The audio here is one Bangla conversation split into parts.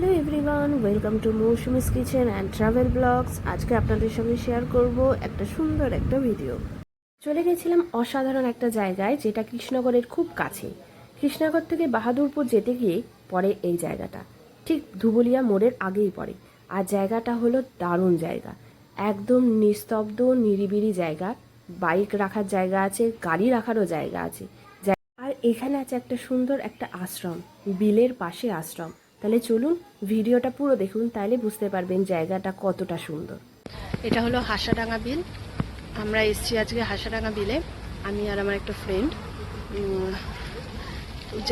Hello everyone, welcome to Mousumi's kitchen and travel blogs. আজকে আপনাদের সঙ্গে শেয়ার করব একটা সুন্দর একটা ভিডিও। চলে গেছিলাম অসাধারণ একটা জায়গায়, যেটা কৃষ্ণনগরের খুব কাছে। কৃষ্ণগর থেকে বাহাদুরপুর যেতে গিয়ে পড়ে এই জায়গাটা। ঠিক ধুবুলিয়া মোড়ের আগেই পড়ে। আর জায়গাটা হলো দারুণ জায়গা। একদম নিস্তব্ধ, নিরিবিলি জায়গা। বাইক রাখার জায়গা আছে, গাড়ি রাখারও জায়গা আছে। আর এখানে আছে একটা সুন্দর একটা আশ্রম, বিলের পাশে আশ্রম। তাহলে চলুন ভিডিওটা পুরো দেখুন তাহলে বুঝতে পারবেন জায়গাটা কতটা সুন্দর। এটা হলো হাসাডাঙ্গা বিল। আমরা এসছি আজকে হাসাডাঙ্গা বিলে। আমি আর আমার একটা ফ্রেন্ড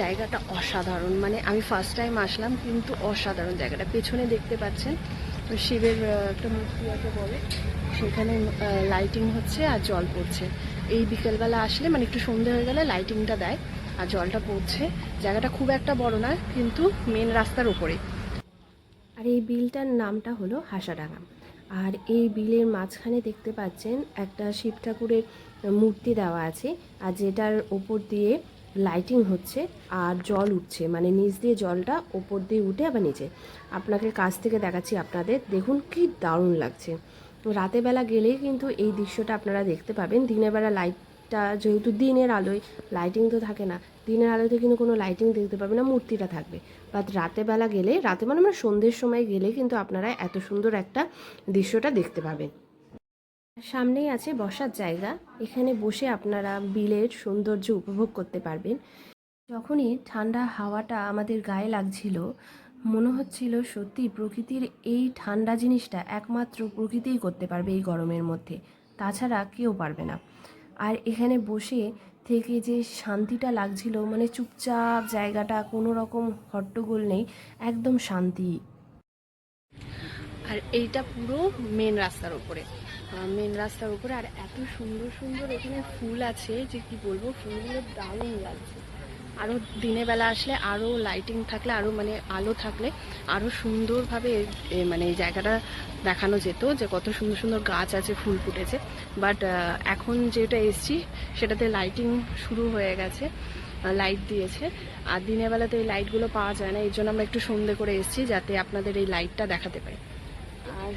জায়গাটা অসাধারণ। মানে আমি ফার্স্ট টাইম আসলাম, কিন্তু অসাধারণ জায়গাটা। পেছনে দেখতে পাচ্ছেন শিবের একটা মূর্তি আছে বলে। সেখানে লাইটিং হচ্ছে আর জল পড়ছে। এই বিকেলবেলা আসলে মানে একটু সন্ধে হয়ে গেলে লাইটিংটা দেয়। আর জলটা পড়ছে। জায়গাটা খুব একটা বড় না, কিন্তু মেন রাস্তার উপরে। আর এই বিলটার নামটা হলো হাসাডাঙ্গা। আর এই বিলের মাঝখানে দেখতে পাচ্ছেন একটা শিব ঠাকুরের মূর্তি দেওয়া আছে, আর যেটার ওপর দিয়ে লাইটিং হচ্ছে আর জল উঠছে। মানে নিচ দিয়ে জলটা ওপর দিয়ে উঠে আবার নিচে। আপনাকে কাছ থেকে দেখাচ্ছি আপনাদের। দেখুন কি দারুণ লাগছে। তো রাতের বেলা গেলেই কিন্তু এই দৃশ্যটা আপনারা দেখতে পাবেন। দিনের বেলা লাইটটা যেহেতু দিনের আলোয় লাইটিং তো থাকে না, দিনের আলোতে কিন্তু কোনো লাইটিং দেখতে পাবে না, মূর্তিটা থাকবে। বাট রাতের বেলা গেলে, রাতে মানে আমরা সন্ধ্যের সময় গেলে কিন্তু আপনারা এত সুন্দর একটা দৃশ্যটা দেখতে পাবেন। সামনেই আছে বসার জায়গা, এখানে বসে আপনারা বিলের সৌন্দর্য উপভোগ করতে পারবেন। যখনই ঠান্ডা হাওয়াটা আমাদের গায়ে লাগছিল, মনে হচ্ছিল সত্যি প্রকৃতির এই ঠান্ডা জিনিসটা একমাত্র প্রকৃতিই করতে পারবে এই গরমের মধ্যে। তাছাড়া কেউ পারবে না। আর এখানে বসে থেকে যে শান্তিটা লাগছিল মানে চুপচাপ জায়গাটা কোনো রকম হট্টগোল নেই, একদম শান্তি। আর এইটা পুরো মেন রাস্তার উপরে। মেন রাস্তার উপরে আর এত সুন্দর সুন্দর এখানে ফুল আছে যে কি বলব, ফুলগুলো দারুণ লাগছে। আরও দিনের বেলা আসলে আরও লাইটিং থাকলে আরও মানে আলো থাকলে আরও সুন্দরভাবে মানে এই জায়গাটা দেখানো যেত যে কত সুন্দর সুন্দর গাছ আছে, ফুল ফুটেছে। বাট এখন যেটা এসছি, সেটাতে লাইটিং শুরু হয়ে গেছে লাইট দিয়েছে। আর দিনের বেলাতে এই লাইটগুলো পাওয়া যায় না এই জন্য আমরা একটু সন্ধে করে এসেছি যাতে আপনাদের এই লাইটটা দেখাতে পারি। আর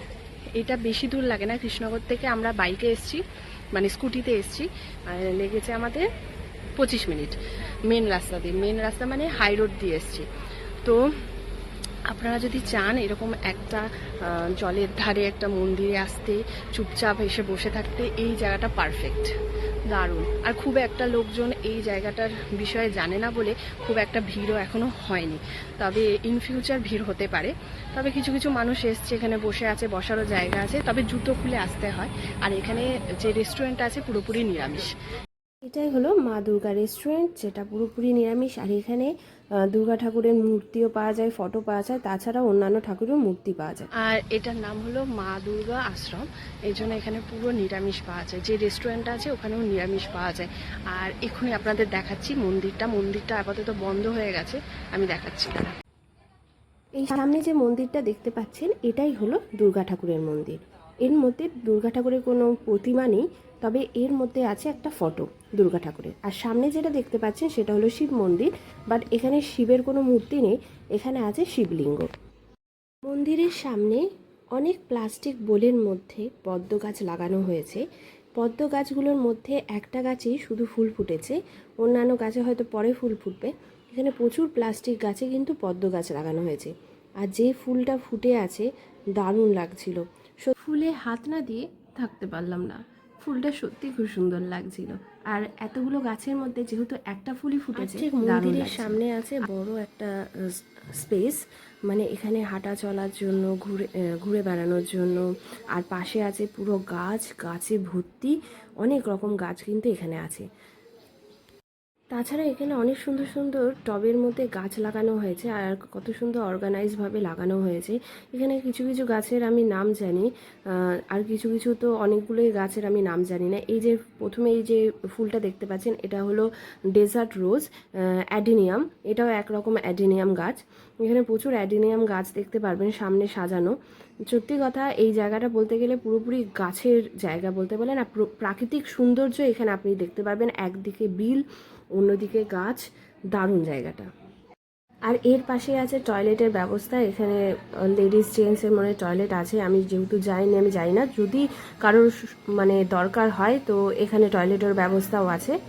এটা বেশি দূর লাগে না, কৃষ্ণনগর থেকে আমরা বাইকে এসেছি মানে স্কুটিতে এসেছি লেগেছে আমাদের পঁচিশ মিনিট। মেন রাস্তা দিয়ে মেন রাস্তা মানে হাই রোড দিয়ে এসেছি। তো আপনারা যদি চান এরকম একটা জলের ধারে একটা মন্দিরে আসতে, চুপচাপ এসে বসে থাকতে, এই জায়গাটা পারফেক্ট দারুণ। আর খুব একটা লোকজন এই জায়গাটার বিষয়ে জানে না বলে খুব একটা ভিড়ও এখনও হয়নি। তবে ইন ফিউচার ভিড় হতে পারে। তবে কিছু কিছু মানুষ এসছে, এখানে বসে আছে, বসারও জায়গা আছে। তবে জুতো খুলে আসতে হয়। আর এখানে যে রেস্টুরেন্ট আছে, পুরোপুরি নিরামিষ। এটাই হলো মা দুর্গা রেস্টুরেন্ট যেটা পুরোপুরি নিরামিষ। আর এখানে দুর্গা ঠাকুরের মূর্তিও পাওয়া যায় ফটো পাওয়া যায় তাছাড়া অন্যান্য ঠাকুরের মূর্তি পাওয়া যায়। আর এটার নাম হলো মা দুর্গা আশ্রম। এই জন্য এখানে পুরো নিরামিষ পাওয়া যায়। যে রেস্টুরেন্টটা আছে ওখানেও নিরামিষ পাওয়া যায়। আর এক্ষুনি আপনাদের দেখাচ্ছি মন্দিরটা। মন্দিরটা আপাতত বন্ধ হয়ে গেছে। আমি দেখাচ্ছি। এই সামনে যে মন্দিরটা দেখতে পাচ্ছেন এটাই হলো দুর্গা ঠাকুরের মন্দির। এর মধ্যে দুর্গা ঠাকুরের কোনো প্রতিমা নেই। তবে এর মধ্যে আছে একটা ফটো দুর্গা ঠাকুরের। আর সামনে যেটা দেখতে পাচ্ছেন সেটা হলো শিব মন্দির বাট এখানে শিবের কোনো মূর্তি নেই, এখানে আছে শিবলিঙ্গ। মন্দিরের সামনে অনেক প্লাস্টিক বোলের মধ্যে পদ্ম গাছ লাগানো হয়েছে। পদ্ম গাছগুলোর মধ্যে একটা গাছেই শুধু ফুল ফুটেছে, অন্যান্য গাছে হয়তো পরে ফুল ফুটবে। এখানে প্রচুর প্লাস্টিক গাছে কিন্তু পদ্ম গাছ লাগানো হয়েছে। আর যে ফুলটা ফুটে আছে, দারুণ লাগছিল। ফুলে হাত না দিয়ে থাকতে পারলাম না। ফুলটা সত্যি খুব সুন্দর লাগছিল। আর এতগুলো গাছের মধ্যে যেহেতু একটা ফুলই ফুটেছে মন্দিরের সামনে আছে বড় একটা স্পেস মানে এখানে হাঁটা চলার জন্য ঘুরে ঘুরে বেড়ানোর জন্য আর পাশে আছে পুরো গাছ গাছে ভর্তি অনেক রকম গাছ কিন্তু এখানে আছে। তাছাড়া এখানে অনেক সুন্দর সুন্দর টবের মধ্যে গাছ লাগানো হয়েছে আর কত সুন্দর অর্গানাইজভাবে লাগানো হয়েছে। এখানে কিছু কিছু গাছের আমি নাম জানি আর কিছু কিছু তো অনেকগুলোই গাছের আমি নাম জানি না। এই যে প্রথমে এই যে ফুলটা দেখতে পাচ্ছেন, এটা হলো ডেজার্ট রোজ অ্যাডিনিয়াম এটাও একরকম অ্যাডিনিয়াম গাছ। এখানে প্রচুর অ্যাডিনিয়াম গাছ দেখতে পারবেন সামনে সাজানো। সত্যি কথা, এই জায়গাটা বলতে গেলে পুরোপুরি গাছের জায়গা বলতে পারেন, আর প্র- প্রাকৃতিক সৌন্দর্য এখানে আপনি দেখতে পারবেন। একদিকে বিল, অন্যদিকে গাছ, দারুণ জায়গাটা। আর এর পাশে আছে টয়লেটের ব্যবস্থা, এখানে লেডিস জেন্টসের মনে টয়লেট আছে, আমি যেহেতু যাইনি, আমি যাই না। যদি কারোর মানে দরকার হয়, তো এখানে টয়লেটের ব্যবস্থাও আছে।